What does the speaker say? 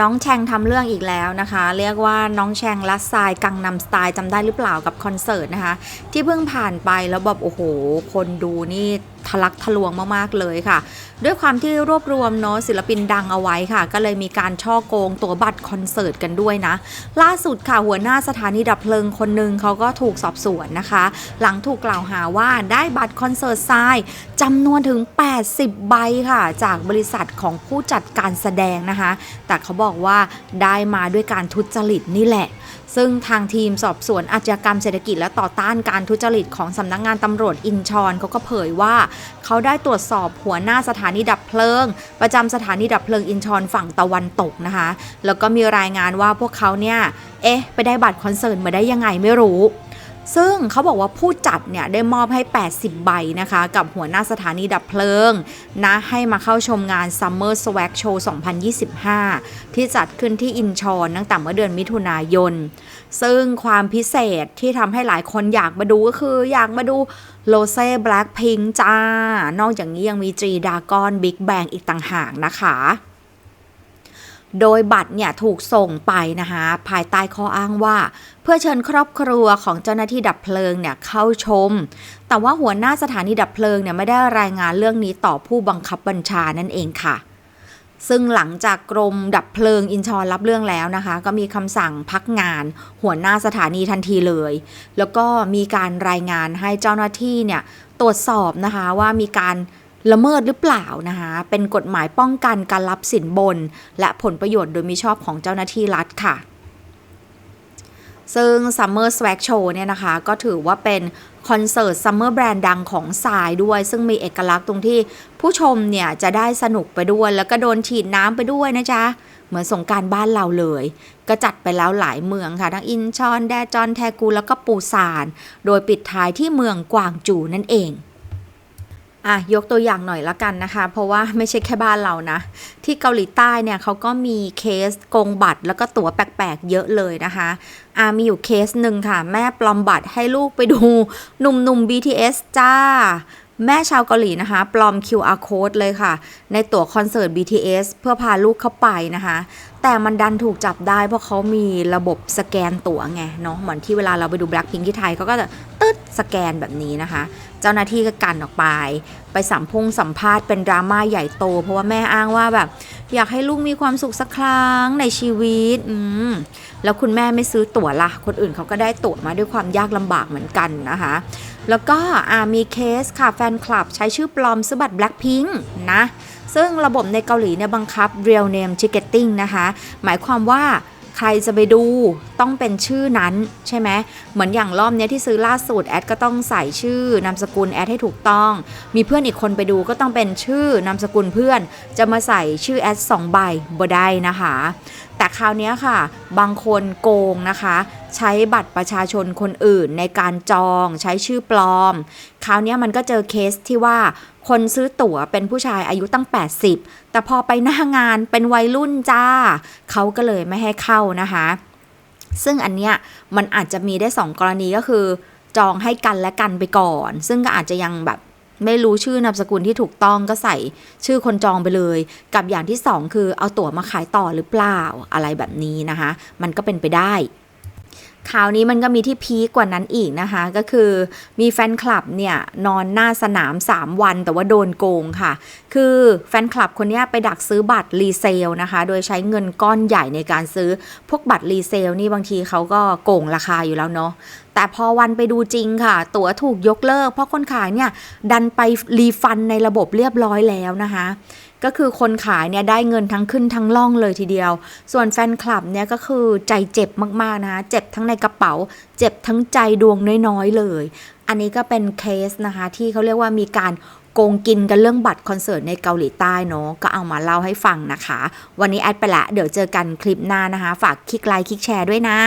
น้องแชงทำเรื่องอีกแล้วนะคะ เรียกว่าน้องแชงลัดทรายกังนำสไตล์จำได้หรือเปล่ากับคอนเสิร์ตนะคะ ที่เพิ่งผ่านไปแล้วแบบโอ้โห คนดูนี่ทะลักทะลวงมากๆเลยค่ะ ด้วยความที่รวบรวมเนาะศิลปินดังเอาไว้ค่ะ ก็เลยมีการช่อโกงตั๋วบัตรคอนเสิร์ตกันด้วยนะ ล่าสุดค่ะหัวหน้าสถานีดับเพลิงคนหนึ่งเขาก็ถูกสอบสวนนะคะ หลังถูกกล่าวหาว่าได้บัตรคอนเสิร์ตทรายจำนวนถึง 80 ใบค่ะ จากบริษัทของผู้จัดการแสดงนะคะ แต่เขาบอกว่าได้มาด้วยการทุจริตนี่แหละ ซึ่งทางทีมสอบสวนอาชญากรรมเศรษฐกิจและต่อต้านการทุจริตของสำนักงงานตำรวจอินชอนเขาก็เผยว่าเขาได้ตรวจสอบหัวหน้าสถานีดับเพลิง ประจำสถานีดับเพลิงอินชอนฝั่งตะวันตกนะคะ แล้วก็มีรายงานว่าพวกเขาเนี่ย เอ๊ะ ไปได้บัตรคอนเสิร์ตมาได้ยังไงไม่รู้ ซึ่งเขาบอกว่าผู้จัดเนี่ยได้มอบให้ 80 ใบนะคะ กับหัวหน้าสถานีดับเพลิง นะให้มาเข้าชมงาน Summer Swag Show 2025 ที่จัดขึ้นที่อินชอนตั้งแต่เมื่อเดือนมิถุนายน ซึ่งความพิเศษที่ทำให้หลายคนอยากมาดูก็คืออยากมาดูโลเซ่แบล็คพิงจ้า นอกจากนี้ยังมีจีดากอนบิ๊กแบงอีกต่างหากนะคะ โดยบัตรเนี่ยถูกส่งไปนะคะภายใต้ข้ออ้างว่า เพื่อเชิญครอบครัวของเจ้าหน้าที่ดับเพลิงเนี่ยเข้าชม แต่ว่าหัวหน้าสถานีดับเพลิงเนี่ยไม่ได้รายงานเรื่องนี้ต่อผู้บังคับบัญชานั่นเองค่ะ ซึ่งหลังจากกรมดับเพลิงอินชอนรับเรื่องแล้วนะคะ ก็มีคำสั่งพักงาน หัวหน้าสถานีทันทีเลย แล้วก็มีการรายงานให้เจ้าหน้าที่เนี่ยตรวจสอบนะคะว่ามีการ ละเมิดหรือเปล่านะคะเป็นกฎหมายป้องกันการรับสินบน และผลประโยชน์โดยมิชอบของเจ้าหน้าที่รัฐค่ะซึ่ง Summer Swag Show เนี่ยนะคะ ก็ถือว่าเป็นคอนเสิร์ตซัมเมอร์แบรนด์ดังของสายด้วย ซึ่งมีเอกลักษณ์ตรงที่ผู้ชมเนี่ย จะได้สนุกไปด้วย แล้วก็โดนฉีดน้ำไปด้วยนะจ๊ะ เหมือนสงการบ้านเราเลย ก็จัดไปแล้วหลายเมืองค่ะ ทั้งอินชอน แดจอน แทกู แล้วก็ปูซาน โดยปิดท้ายที่เมืองกวางจูนั่นเอง อะยกตัวอย่างหน่อยละกันนะคะ เพราะว่าไม่ใช่แค่บ้านเรานะ ที่เกาหลีใต้เนี่ยเขาก็มีเคสโกงบัตร แล้วก็ตั๋วแปลกๆเยอะเลยนะคะอะมีอยู่เคสหนึ่งค่ะ แม่ปลอมบัตรให้ลูกไปดูหนุ่มๆ BTS จ้าแม่ชาวเกาหลีนะคะ ปลอม QR code เลยค่ะ ในตั๋วคอนเสิร์ต BTS เพื่อพาลูกเข้าไปนะคะ แต่มันดันถูกจับได้เพราะเขามีระบบสแกนตั๋วไงเนาะเหมือนที่เวลาเราไปดู Blackpink ที่ไทยเขาก็จะ ตึ๊ดสแกนแบบนี้นะคะ เจ้าหน้าที่ก็กันออกไป ไปสัมพงสัมภาษณ์เป็นดราม่าใหญ่โต เพราะว่าแม่อ้างว่าแบบ อยากให้ลูกมีความสุขสักครั้งในชีวิตอืมแล้วคุณแม่ไม่ซื้อตั๋วละคนอื่นเขาก็ได้ตั๋วมาด้วยความยากลำบากเหมือนกันนะคะ แล้วก็อ่ามีเคสค่ะแฟนคลับใช้ชื่อปลอมซื้อบัตร Blackpink นะซึ่งระบบในเกาหลีเนี่ยบังคับ real name ticketing นะคะ หมายความว่า ใครจะไปดูต้องเป็นชื่อนั้นใช่ไหมเหมือนอย่างรอบเนี้ยที่ซื้อล่าสุดแอดก็ต้องใส่ชื่อนามสกุลแอดให้ถูกต้อง มีเพื่อนอีกคนไปดูก็ต้องเป็นชื่อนามสกุลเพื่อน จะมาใส่ชื่อแอดสองใบบ่ได้นะคะ คราวนี้ค่ะ บางคนโกงนะคะ ใช้บัตรประชาชนคนอื่นในการจองใช้ชื่อปลอม คราวนี้มันก็เจอเคสที่ว่าคนซื้อตั๋วเป็นผู้ชายอายุตั้ง 80 แต่พอไปหน้างานเป็นวัยรุ่นจ้า เขาก็เลยไม่ให้เข้านะคะ ซึ่งอันเนี้ยมันอาจจะมีได้ 2 กรณีก็คือ จองให้กันและกันไปก่อน ซึ่งก็อาจจะยังแบบ ไม่รู้ชื่อนามสกุลที่ถูกต้องก็ใส่ชื่อคนจองไปเลย กับอย่างที่ 2 คือเอาตั๋วมาขายต่อหรือเปล่าอะไรแบบนี้นะคะ มันก็เป็นไปได้คราวนี้มันก็มีที่พีคกว่านั้นอีกนะคะ ก็คือมีแฟนคลับเนี่ยนอนหน้าสนาม 3 วันแต่ว่าโดนโกงค่ะ คือแฟนคลับคนนี้ไปดักซื้อบัตรรีเซลนะคะ โดยใช้เงินก้อนใหญ่ในการซื้อ พวกบัตรรีเซลนี่บางทีเขาก็โกงราคาอยู่แล้วเนาะ แต่พอวันไปดูจริงค่ะ ตั๋วถูกยกเลิก เพราะคนขายเนี่ยดันไปรีฟันในระบบเรียบร้อยแล้วนะคะก็คือคนขายเนี่ยได้เงินทั้งขึ้นทั้งล่องเลยทีเดียว ส่วนแฟนคลับเนี่ยก็คือใจเจ็บมากๆนะคะ เจ็บทั้งในกระเป๋า เจ็บทั้งใจดวงน้อยๆเลย อันนี้ก็เป็นเคสนะคะ ที่เขาเรียกว่ามีการโกงกินกันเรื่องบัตรคอนเสิร์ตในเกาหลีใต้เนาะ ก็เอามาเล่าให้ฟังนะคะ วันนี้แอดไปละ เดี๋ยวเจอกันคลิปหน้านะคะ ฝากคลิกไลค์คลิกแชร์ด้วยนะ